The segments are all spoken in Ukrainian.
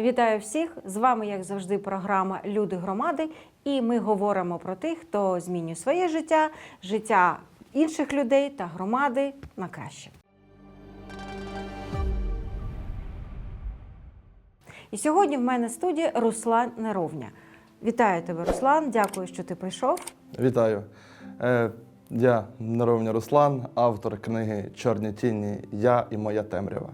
Вітаю всіх! З вами, як завжди, програма Люди громади. І ми говоримо про тих, хто змінює своє життя, життя інших людей та громади на краще. І сьогодні в мене в студії Руслан Неровня. Вітаю тебе, Руслан. Дякую, що ти прийшов. Вітаю. Я Неровня Руслан, автор книги Чорні тіні Я і моя темрява.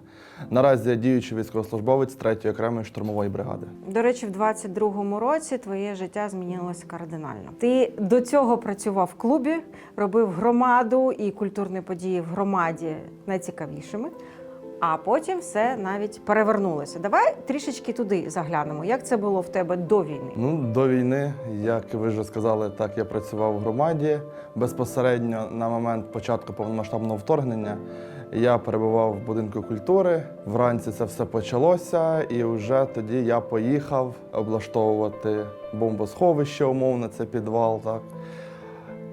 Наразі я діючий військовослужбовець 3-ї окремої штурмової бригади. До речі, в 22-му році твоє життя змінилося кардинально. Ти до цього працював в клубі, робив громаду і культурні події в громаді найцікавішими. А потім все навіть перевернулося. Давай трішечки туди заглянемо. Як це було в тебе до війни? Ну, до війни, як ви вже сказали, так я працював в громаді. Безпосередньо на момент початку повномасштабного вторгнення я перебував в будинку культури. Вранці це все почалося, і вже тоді я поїхав облаштовувати бомбосховище, умовно, це підвал. Так.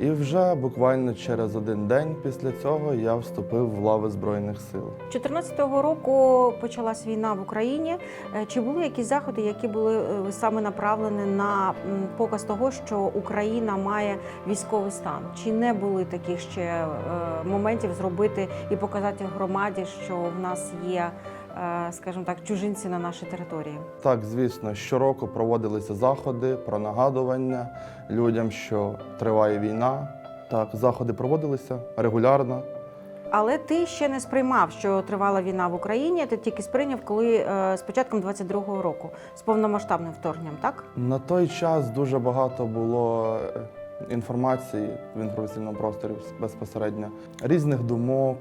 І вже буквально через один день після цього я вступив в лави Збройних сил. 14-го року почалась війна в Україні. Е, Чи були якісь заходи, які були е, саме направлені на показ того, що Україна має військовий стан? Чи не були таких ще е, моментів зробити і показати громаді, що в нас є, скажімо так, чужинці на нашій території? Так, звісно, щороку проводилися заходи про нагадування людям, що триває війна. Так, заходи проводилися регулярно. Але ти ще не сприймав, що тривала війна в Україні. Ти тільки сприйняв, коли е, з початком 22-го року з повномасштабним вторгненням, так? На той час дуже багато було е, інформації в інформаційному просторі безпосередньо, різних думок.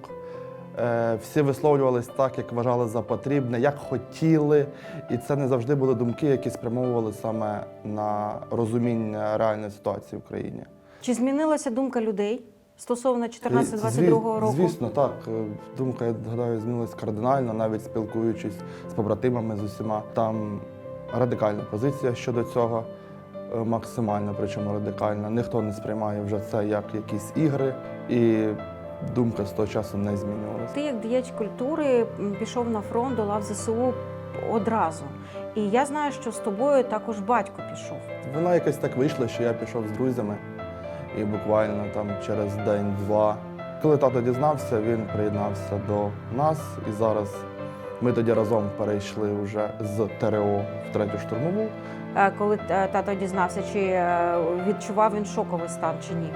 Е, Всі висловлювались так, як вважали за потрібне, як хотіли. І це не завжди були думки, які спрямовували саме на розуміння реальної ситуації в Україні. Чи змінилася думка людей стосовно 14-22 року? Звісно, так. Е, Думка, я гадаю, змінилась кардинально, навіть спілкуючись з побратимами з усіма. Там радикальна позиція щодо цього, е, максимально, причому радикальна. Ніхто не сприймає вже це як якісь ігри, і думка з того часу не змінювалася. Ти як діяч культури пішов на фронт до лав ЗСУ одразу. І я знаю, що з тобою також батько пішов. Вона якось так вийшла, що я пішов з друзями, і буквально там через день-два. Коли тато дізнався, він приєднався до нас, і зараз ми тоді разом перейшли вже з ТРО в третю штурмову. Е, Коли е, тато дізнався, чи е, відчував він шоковий стан чи ні?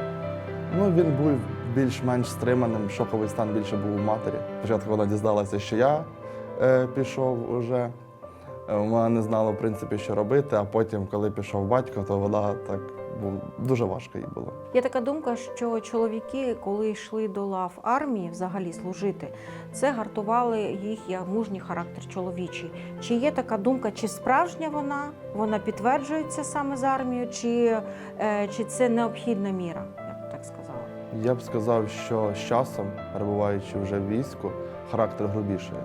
Ну, він був більш-менш стриманим, шоковий стан більше був у матері. Спочатку вона дізналася, що я е, пішов уже. Е, Вона не знала, в принципі, що робити, а потім, коли пішов батько, то вона так був дуже важко їй було. Є така думка, що чоловіки, коли йшли до лав армії, взагалі служити, це гартували їх як мужній характер чоловічий. Чи є така думка, чи справжня вона, вона підтверджується саме з армією, чи, е, чи це необхідна міра? Я б сказав, що з часом, перебуваючи вже в війську, характер грубішає.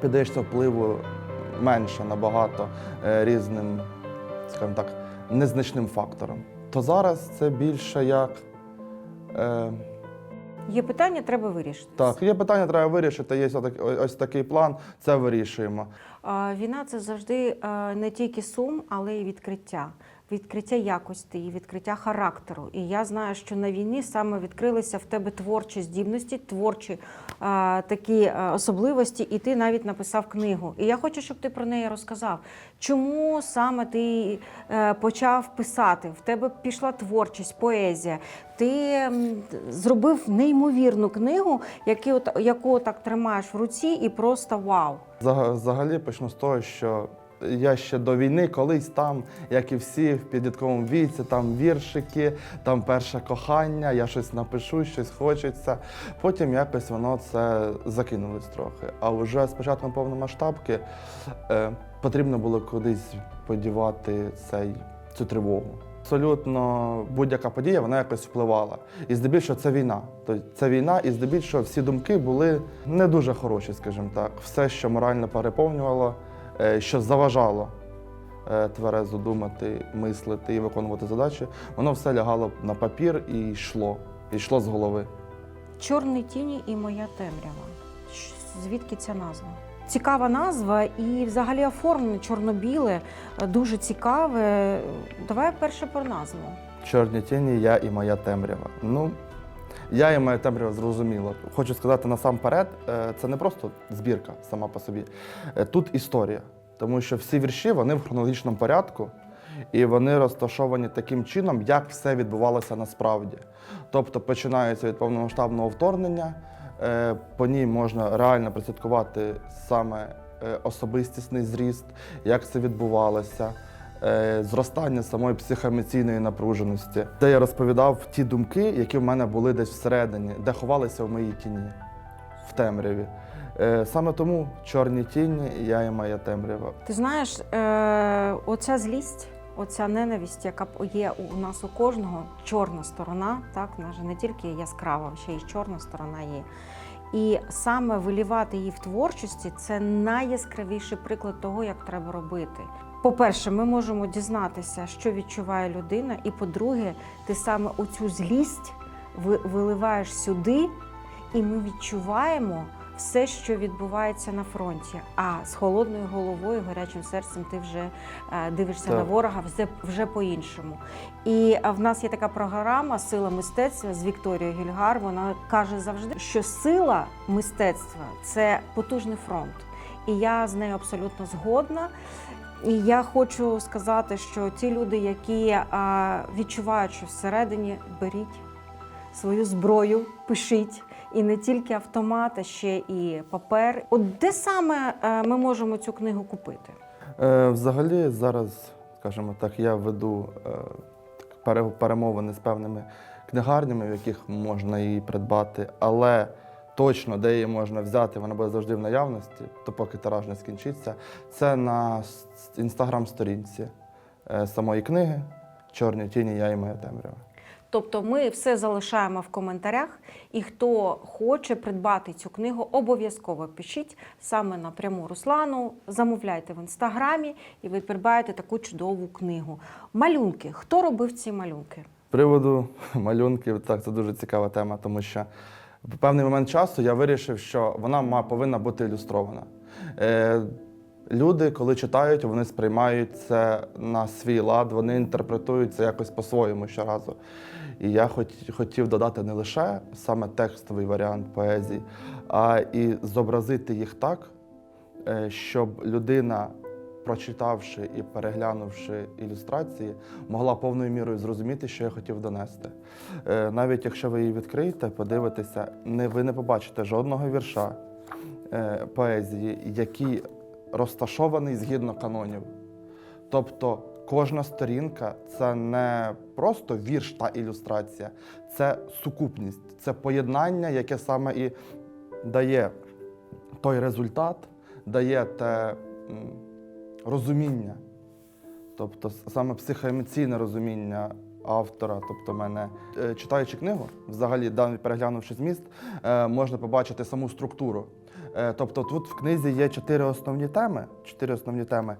Піддаєшся впливу менше набагато е, різним, скажімо так, незначним факторам. То зараз це більше як. Е, Є питання, треба вирішити. так, є питання, треба вирішити. Є ось, ось такий план, це вирішуємо. Війна це завжди е, не тільки сум, але й відкриття. Відкриття якості і відкриття характеру. І я знаю, що на війні саме відкрилися в тебе творчі здібності, творчі е, такі е, особливості, і ти навіть написав книгу. І я хочу, щоб ти про неї розказав. Чому саме ти е, почав писати? В тебе пішла творчість, поезія. Ти зробив неймовірну книгу, яку, яку так тримаєш в руці, і просто вау. Взага- Взагалі почну з того, що я ще до війни колись там, як і всі в підлітковому віці, там віршики, там перше кохання, я щось напишу, щось хочеться. Потім якось воно це закинулось трохи. А вже з початком повномасштабки е, потрібно було кудись подівати цей, цю тривогу. Абсолютно будь-яка подія вона якось впливала. І здебільшого це війна. Тобто це війна, і здебільшого всі думки були не дуже хороші, скажімо так. Все, що морально переповнювало, що заважало е, тверезо думати, мислити і виконувати задачі, воно все лягало на папір і йшло. І йшло з голови. Чорні тіні і моя темрява. Звідки ця назва? цікава назва і взагалі оформлення чорно-біле, е, дуже цікаве. Давай перше про назву. Чорні тіні, я і моя темрява. Ну, я і моя темрява зрозуміло. Хочу сказати насамперед, е, це не просто збірка сама по собі. Е, Тут історія. Тому що всі вірші вони в хронологічному порядку, і вони розташовані таким чином, як все відбувалося насправді. Тобто починається від повномасштабного вторгнення, е, по ній можна реально прослідкувати саме особистісний зріст, як це відбувалося зростання самої психоемоційної напруженості, де я розповідав ті думки, які в мене були десь всередині, де ховалися в моїй тіні, в темряві. Е, Саме тому чорні тіні, я і моя темрява. Ти знаєш, е, оця злість, оця ненависть, яка є у нас у кожного, чорна сторона, так, наша не тільки яскрава, ще й чорна сторона є. І саме вилівати її в творчості це найяскравіший приклад того, як треба робити. По-перше, ми можемо дізнатися, що відчуває людина, і по-друге, ти саме оцю злість виливаєш сюди, і ми відчуваємо все, що відбувається на фронті. А з холодною головою, гарячим серцем ти вже е, дивишся Так. на ворога вже, вже по-іншому. І е, в нас є така програма Сила мистецтва з Вікторією Гільгар. Вона каже завжди, що сила мистецтва це потужний фронт. І я з нею абсолютно згодна. І я хочу сказати, що ті люди, які відчувають, що всередині беріть свою зброю, пишіть. І не тільки автомат, а ще і папер. От де саме е, ми можемо цю книгу купити? Е, Взагалі, зараз, скажімо так, я веду е, перемовини з певними книгарнями, в яких можна її придбати, але точно, де її можна взяти, вона буде завжди в наявності, то поки тираж не скінчиться. Це на інстаграм-сторінці е, самої книги Чорні тіні, я і моя темрява. Тобто ми все залишаємо в коментарях, і хто хоче придбати цю книгу, обов'язково пишіть саме напряму Руслану, замовляйте в інстаграмі, і ви придбаєте таку чудову книгу. Малюнки. Хто робив ці малюнки? З приводу малюнків, так, це дуже цікава тема, тому що в певний момент часу я вирішив, що вона повинна бути ілюстрована. Е, люди, коли читають, вони сприймають це на свій лад, вони інтерпретують це якось по-своєму щоразу. І я хотів додати не лише саме текстовий варіант поезії, а і зобразити їх так, е, щоб людина, прочитавши і переглянувши ілюстрації, могла повною мірою зрозуміти, що я хотів донести. Е, Навіть якщо ви її відкриєте, подивитеся, ви не побачите жодного вірша е, поезії, який розташований згідно канонів. Тобто кожна сторінка це не просто вірш та ілюстрація, це сукупність, це поєднання, яке саме і дає той результат, дає те розуміння, тобто саме психоемоційне розуміння автора. Тобто, мене Е, читаючи книгу, взагалі, переглянувши зміст, е, можна побачити саму структуру. Е, Тобто, тут в книзі є чотири основні теми. Чотири основні теми.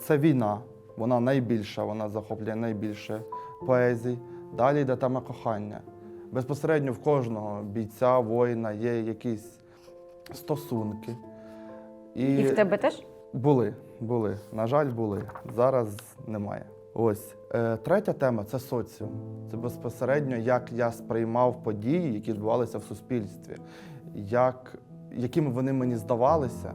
Це війна, вона найбільша, вона захоплює найбільше поезій. Далі йде тема кохання. Безпосередньо в кожного бійця, воїна є якісь стосунки. І в тебе теж? Були, були. На жаль, були. Зараз немає. Ось е, третя тема це соціум. Це безпосередньо, як я сприймав події, які відбувалися в суспільстві, як, якими вони мені здавалися.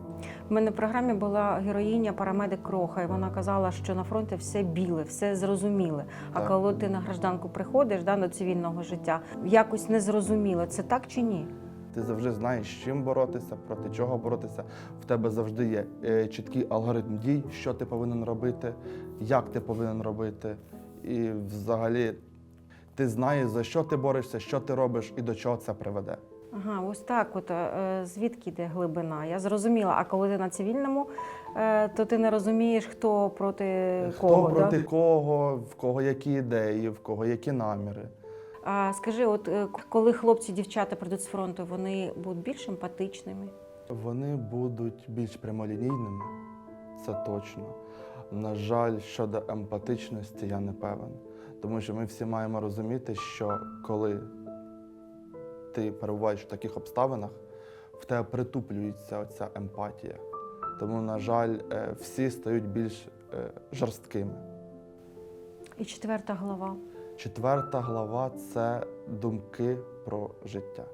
У мене в програмі була героїня парамедик Кроха, і вона казала, що на фронті все біле, все зрозуміле. А Так. коли ти на гражданку приходиш да, до цивільного життя, якось не зрозуміло, це так чи ні? Ти завжди знаєш, з чим боротися, проти чого боротися. В тебе завжди є е, чіткий алгоритм дій, що ти повинен робити, як ти повинен робити. І взагалі ти знаєш, за що ти борешся, що ти робиш і до чого це приведе. Ага, ось так. От е, звідки йде глибина? Я зрозуміла. А коли ти на цивільному, е, то ти не розумієш, хто проти Хто кого. проти да? кого, в кого які ідеї, в кого які наміри. А скажи, от е, коли хлопці, дівчата прийдуть з фронту, вони будуть більш емпатичними? Вони будуть більш прямолінійними, це точно. На жаль, щодо емпатичності я не певен. Тому що ми всі маємо розуміти, що коли ти перебуваєш в таких обставинах, в тебе притуплюється оця емпатія. Тому, на жаль, е, всі стають більш е, жорсткими. І четверта глава. Четверта глава це думки про життя.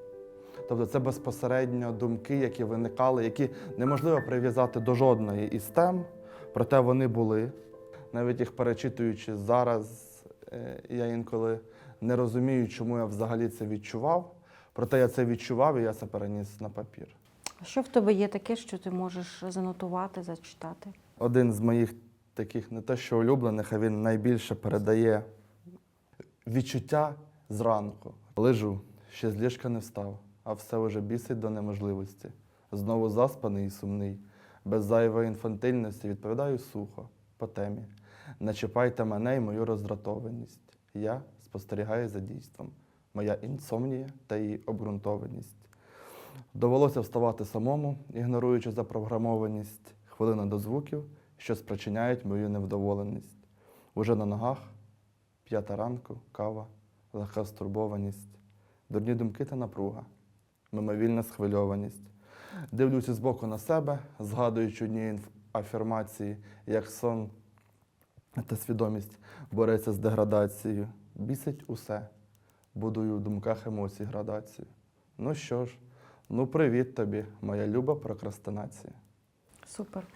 Тобто це безпосередньо думки, які виникали, які неможливо прив'язати до жодної із тем, проте вони були. Навіть їх перечитуючи зараз, е, я інколи не розумію, чому я взагалі це відчував. Проте я це відчував і я це переніс на папір. А Що в тебе є таке, що ти можеш занотувати, зачитати? Один з моїх таких не те, що улюблених, а він найбільше передає відчуття зранку. Лежу, ще з ліжка не встав, а все уже бісить до неможливості. Знову заспаний і сумний, без зайвої інфантильності відповідаю сухо, по темі. Не чіпайте мене і мою роздратованість. Я спостерігаю за дійством, моя інсомнія та її обґрунтованість. Довелося вставати самому, ігноруючи запрограмованість, хвилина до звуків, що спричиняють мою невдоволеність. Уже на ногах, п'ята ранку, кава, легка стурбованість, дурні думки та напруга, мимовільна схвильованість. Дивлюся збоку на себе, згадуючи одні афірмації, як сон та свідомість бореться з деградацією. Бісить усе, будую в думках емоцій градацію. Ну що ж, ну привіт тобі, моя люба прокрастинація. Супер.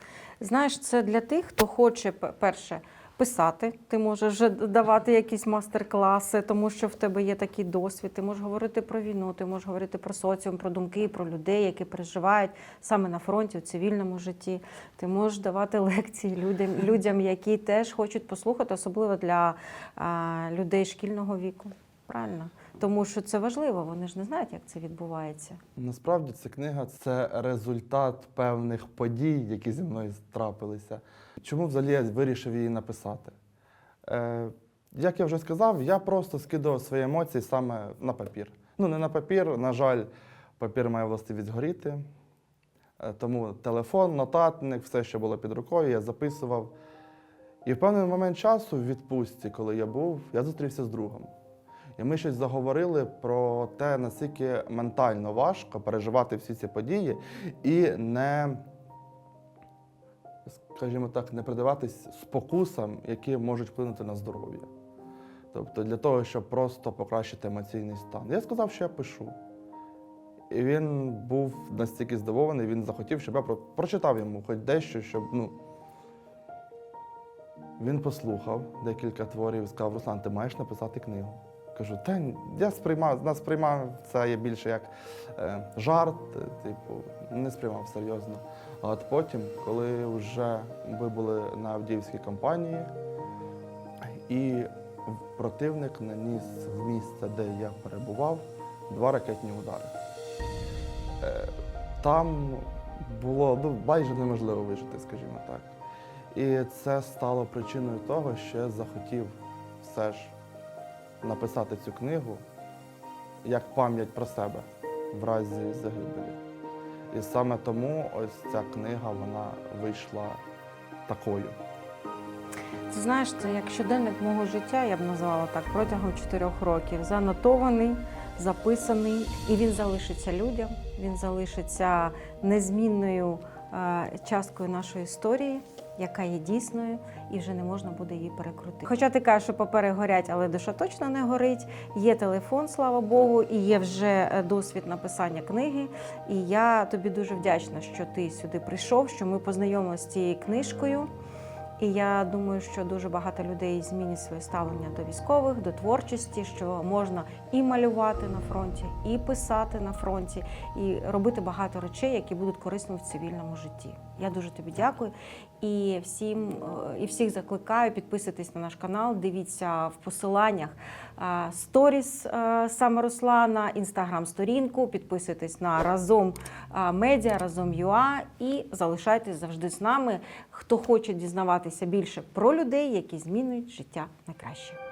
Знаєш, це для тих, хто хоче, перше, писати. Ти можеш вже давати якісь мастер-класи, тому що в тебе є такий досвід. Ти можеш говорити про війну, ти можеш говорити про соціум, про думки, про людей, які переживають саме на фронті, у цивільному житті. Ти можеш давати лекції людям, людям які теж хочуть послухати, особливо для а, людей шкільного віку. Правильно? Тому що це важливо, вони ж не знають, як це відбувається. Насправді ця книга це результат певних подій, які зі мною трапилися. Чому взагалі я вирішив її написати? Е, як я вже сказав, я просто скидував свої емоції саме на папір. Ну, не на папір, на жаль, папір має властивість горіти. Е, тому телефон, нотатник, все, що було під рукою, я записував. І в певний момент часу, в відпустці, коли я був, я зустрівся з другом. І ми щось заговорили про те, наскільки ментально важко переживати всі ці події і не, скажімо так, не придаватись спокусам, які можуть вплинути на здоров'я. Тобто для того, щоб просто покращити емоційний стан. Я сказав, що я пишу. І він був настільки здивований, він захотів, щоб я про- прочитав йому хоч дещо, щоб ну. Він послухав декілька творів і сказав: Руслан, ти маєш написати книгу. Кажу, та я сприймав, нас сприймав це є більше як е, жарт, е, типу, не сприймав серйозно. А от потім, коли вже ми були на Авдіївській кампанії, і противник наніс в місце, де я перебував, два ракетні удари. Е, там було ну, майже неможливо вижити, скажімо так. І це стало причиною того, що я захотів все ж написати цю книгу як пам'ять про себе в разі загибелі. І саме тому ось ця книга вона вийшла такою. Ти знаєш, це як щоденник мого життя, я б назвала так, протягом чотирьох років. Занотований, записаний, і він залишиться людям, він залишиться незмінною е, часткою нашої історії, яка є дійсною, і вже не можна буде її перекрутити. Хоча ти кажеш, що папери горять, але душа точно не горить. Є телефон, слава Богу, і є вже е, досвід написання книги. І я тобі дуже вдячна, що ти сюди прийшов, що ми познайомилися з цією книжкою. І я думаю, що дуже багато людей змінять своє ставлення до військових, до творчості, що можна і малювати на фронті, і писати на фронті, і робити багато речей, які будуть корисними в цивільному житті. Я дуже тобі дякую. І всім е, і всіх закликаю підписуйтесь на наш канал, дивіться в посиланнях е, сторіс е, саме Руслана, інстаграм-сторінку, підписуйтесь на разом медіа, разом ЮА і залишайтесь завжди з нами. Хто хоче дізнаватися більше про людей, які змінюють життя на краще.